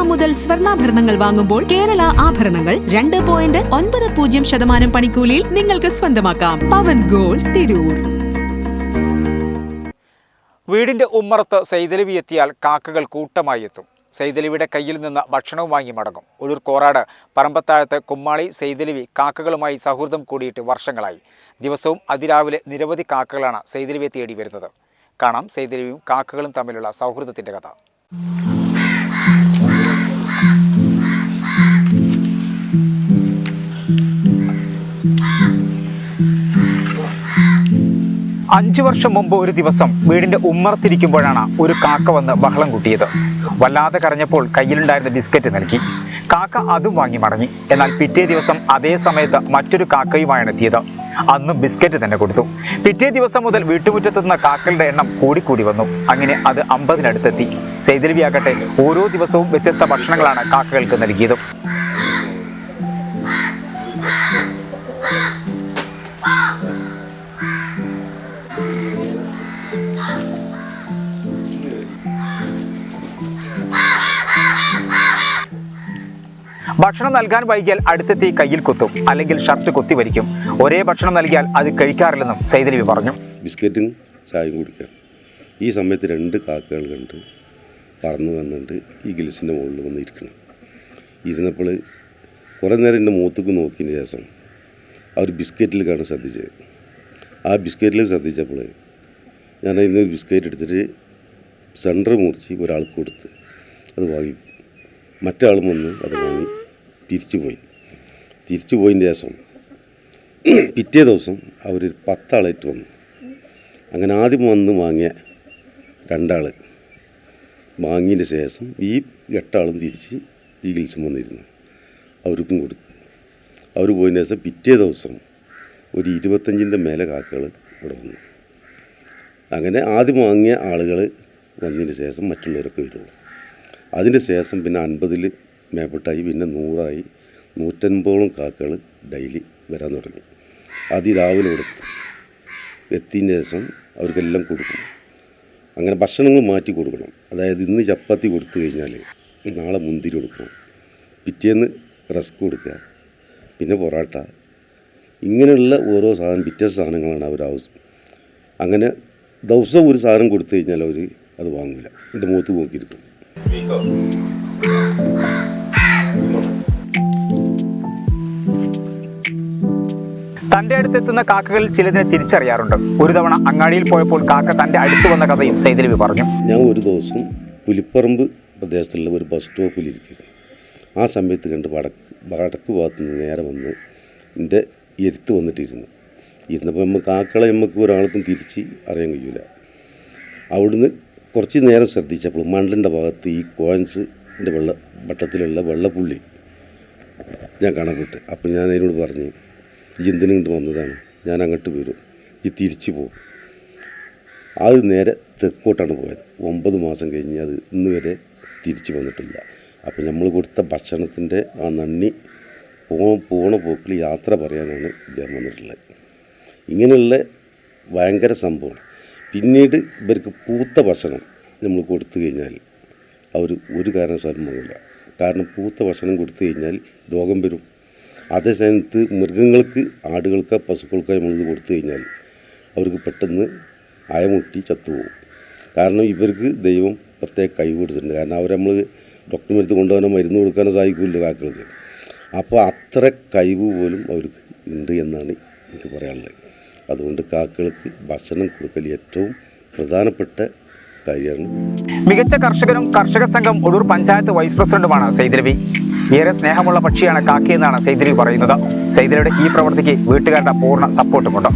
Gram മുതൽ സ്വർണാഭരണങ്ങൾ വാങ്ങുമ്പോൾ കേരള ആഭരണങ്ങൾ രണ്ട് പോയിന്റ് ഒൻപത് പൂജ്യം ശതമാനം പണിക്കൂലിയിൽ നിങ്ങൾക്ക് സ്വന്തമാക്കാം. പവൻ ഗോൾ തിരൂർ. വീടിന്റെ ഉമ്മറത്ത് സൈതലവി എത്തിയാൽ കാക്കകൾ കൂട്ടമായി എത്തും. സൈതലവിയുടെ കയ്യിൽ നിന്ന് ഭക്ഷണവും വാങ്ങി മടങ്ങും. ഒഴൂർ കോറാട് പറമ്പത്താഴത്ത് കുമ്മാളി സൈതലവി കാക്കകളുമായി സൗഹൃദം കൂടിയിട്ട് വർഷങ്ങളായി. ദിവസവും അതിരാവിലെ നിരവധി കാക്കകളാണ് സൈതലവിയെ തേടി വരുന്നത് കാണാം സൈതലവിയും കാക്കകളും തമ്മിലുള്ള സൗഹൃദത്തിന്റെ കഥ. അഞ്ചു വർഷം മുമ്പ് ഒരു ദിവസം വീടിന്റെ ഉമ്മറത്തിരിക്കുമ്പോഴാണ് ഒരു കാക്ക വന്ന് ബഹളം കൂട്ടിയത്. വല്ലാതെ കരഞ്ഞപ്പോൾ കയ്യിലുണ്ടായിരുന്ന ബിസ്ക്കറ്റ് നൽകി. കാക്ക അതും വാങ്ങി മടങ്ങി. എന്നാൽ പിറ്റേ ദിവസം അതേ സമയത്ത് മറ്റൊരു കാക്കയുമായാണ് എത്തിയത്. അന്നും ബിസ്ക്കറ്റ് തന്നെ കൊടുത്തു. പിറ്റേ ദിവസം മുതൽ വീട്ടുമുറ്റത്തെത്തുന്ന കാക്കകളുടെ എണ്ണം കൂടിക്കൂടി വന്നു. അങ്ങനെ അത് അമ്പതിനടുത്തെത്തി. സൈതലവിയാകട്ടെ ഓരോ ദിവസവും വ്യത്യസ്ത ഭക്ഷണങ്ങളാണ് കാക്കകൾക്ക് നൽകിയത്. ഭക്ഷണം നൽകാൻ വൈകിയാൽ അടുത്തെത്തി കയ്യിൽ കുത്തും അല്ലെങ്കിൽ ഷർട്ട് കുത്തി വരിക്കും ഒരേ ഭക്ഷണം നൽകിയാൽ അത് കഴിക്കാറില്ലെന്നും സൈതലവി പറഞ്ഞു. ബിസ്ക്കറ്റും ചായയും കുടിക്കാം. ഈ സമയത്ത് രണ്ട് കാക്കകൾ കണ്ട് പറന്നു വന്നിട്ട് ഈ ഗിൽസിന്റെ മുകളിൽ വന്നിരിക്കണം ഇരുന്നപ്പോൾ കുറേ നേരം എന്റെ മൂത്തക്ക് നോക്കിയതിന് ശേഷം അവർ ബിസ്ക്കറ്റിലേക്കാണ് ശ്രദ്ധിച്ചത്. ആ ബിസ്ക്കറ്റിൽ ശ്രദ്ധിച്ചപ്പോൾ ഞാൻ അതിൽ നിന്ന് ബിസ്ക്കറ്റ് എടുത്തിട്ട് സെന്റർ മുറിച്ച് ഒരാൾക്ക് കൊടുത്ത് അത് വാങ്ങി. മറ്റാളും വന്ന് അത് വാങ്ങി. തിരിച്ചു പോയി തിരിച്ചു പോയതിന് ശേഷം പിറ്റേ ദിവസം അവർ പത്താളായിട്ട് വന്നു. അങ്ങനെ ആദ്യം വന്ന് വാങ്ങിയ രണ്ടാൾ വാങ്ങിയതിന് ശേഷം ഈ എട്ടാളും തിരിച്ച് ഈ ഗിൽസും വന്നിരുന്നു. അവർക്കും കൊടുത്ത്. അവർ പോയതിന് ശേഷം പിറ്റേ ദിവസം ഒരു ഇരുപത്തഞ്ചിന്റെ മേലെ കാക്കകൾ ഇവിടെ വന്നു. അങ്ങനെ ആദ്യം വാങ്ങിയ ആളുകൾ വന്നതിന് ശേഷം മറ്റുള്ളവരൊക്കെ വരുള്ളൂ. അതിന് ശേഷം പിന്നെ അൻപതിൽ മേപ്പെട്ടായി പിന്നെ നൂറായി. നൂറ്റൻപതോളം കാക്കകൾ ഡെയിലി വരാൻ തുടങ്ങി. അതിരാവിലെ കൊടുത്തു എത്തിയതിന് ശേഷം അവർക്കെല്ലാം കൊടുക്കും. അങ്ങനെ ഭക്ഷണങ്ങൾ മാറ്റി കൊടുക്കണം. അതായത് ഇന്ന് ചപ്പാത്തി കൊടുത്തു കഴിഞ്ഞാൽ നാളെ മുന്തിരി കൊടുക്കണം. പിറ്റേന്ന് റസ്ക് കൊടുക്കുക. പിന്നെ പൊറാട്ട. ഇങ്ങനെയുള്ള ഓരോ സാധനം പിറ്റേ സാധനങ്ങളാണ് അവർ ആവശ്യം അങ്ങനെ ദിവസം ഒരു സാധനം കൊടുത്തു കഴിഞ്ഞാൽ അവർ അത് വാങ്ങില്ല എന്റെ മുഖത്ത് നോക്കിയിരിക്കും. തന്റെ അടുത്തെത്തുന്ന കാക്കകൾ ചിലതിനെ തിരിച്ചറിയാറുണ്ട്. ഒരു തവണ അങ്ങാടിയിൽ പോയപ്പോൾ കാക്ക തന്റെ അടുത്ത് വന്ന കഥയും സൈതലവി പറഞ്ഞു. ഞാൻ ഒരു ദിവസം പുലിപ്പറമ്പ് പ്രദേശത്തുള്ള ഒരു ബസ് സ്റ്റോപ്പിൽ സ്റ്റോപ്പിലിരിക്കുന്നു ആ സമയത്ത് കണ്ട് വടക്ക് വടക്ക് ഭാഗത്ത് നിന്ന് നേരെ വന്ന് എന്റെ എരുത്ത് വന്നിട്ടിരുന്നു. ഇരുന്നപ്പോൾ നമുക്ക് കാക്കളെ നമുക്ക് ഒരാൾക്കും തിരിച്ച് അറിയാൻ കഴിയില്ല അവിടുന്ന് കുറച്ച് നേരം ശ്രദ്ധിച്ചപ്പോൾ മണ്ണിന്റെ ഭാഗത്ത് ഈ കോയിൻസിന്റെ വെള്ള വട്ടത്തിലുള്ള വെള്ളപ്പുള്ളി ഞാൻ കണക്കിട്ട് അപ്പോൾ ഞാൻ അതിനോട് പറഞ്ഞു ഈ എന്തിനും കൊണ്ട് വന്നതാണ്. ഞാൻ അങ്ങോട്ട് വരും. ഈ തിരിച്ചു പോകും. അത് നേരെ തെക്കോട്ടാണ് പോയത്. ഒമ്പത് മാസം കഴിഞ്ഞ് അത് ഇന്ന് വരെ തിരിച്ചു വന്നിട്ടില്ല. അപ്പോൾ നമ്മൾ കൊടുത്ത ഭക്ഷണത്തിന്റെ ആ നന്ദി പോണ പോക്കിൽ യാത്ര പറയാനാണ് ഇദ്ദേഹം വന്നിട്ടുള്ളത്. ഇങ്ങനെയുള്ള ഭയങ്കര സംഭവമാണ്. പിന്നീട് ഇവർക്ക് പൂത്ത ഭക്ഷണം നമ്മൾ കൊടുത്തു കഴിഞ്ഞാൽ അവർ ഒരു കാരണവശാലും പോകില്ല കാരണം പൂത്ത ഭക്ഷണം കൊടുത്തു കഴിഞ്ഞാൽ രോഗം വരും. അതേ സമയത്ത് മൃഗങ്ങൾക്ക് ആടുകൾക്ക് പശുക്കൾക്ക് നമ്മളിത് കൊടുത്തു കഴിഞ്ഞാൽ അവർക്ക് പെട്ടെന്ന് അയമുട്ടി ചത്തുപോകും. കാരണം ഇവർക്ക് ദൈവം പ്രത്യേക കഴിവ് കൊടുത്തിട്ടുണ്ട്. കാരണം അവർ നമ്മൾ ഡോക്ടർ മരുന്ന് കൊണ്ടുപോകാനോ മരുന്ന് കൊടുക്കാനോ സാധിക്കില്ല കാക്കൾക്ക് അപ്പോൾ അത്ര കഴിവ് പോലും അവർക്ക് ഉണ്ട് എന്നാണ് എനിക്ക് പറയാനുള്ളത്. അതുകൊണ്ട് കാക്കകൾക്ക് ഭക്ഷണം കൊടുക്കൽ ഏറ്റവും പ്രധാനപ്പെട്ട കാര്യമാണ്. മികച്ച കർഷകനും കർഷക സംഘം ഒടൂർ പഞ്ചായത്ത് വൈസ് പ്രസിഡന്റുമാണ് സൈതലവി ഏറെ സ്നേഹമുള്ള പക്ഷിയാണ് കാക്കയെന്നാണ് സൈദിരി പറയുന്നത്. സൈദിരിയുടെ ഈ പ്രവൃത്തിക്ക് വീട്ടുകാരുടെ പൂർണ സപ്പോർട്ടുമുണ്ട്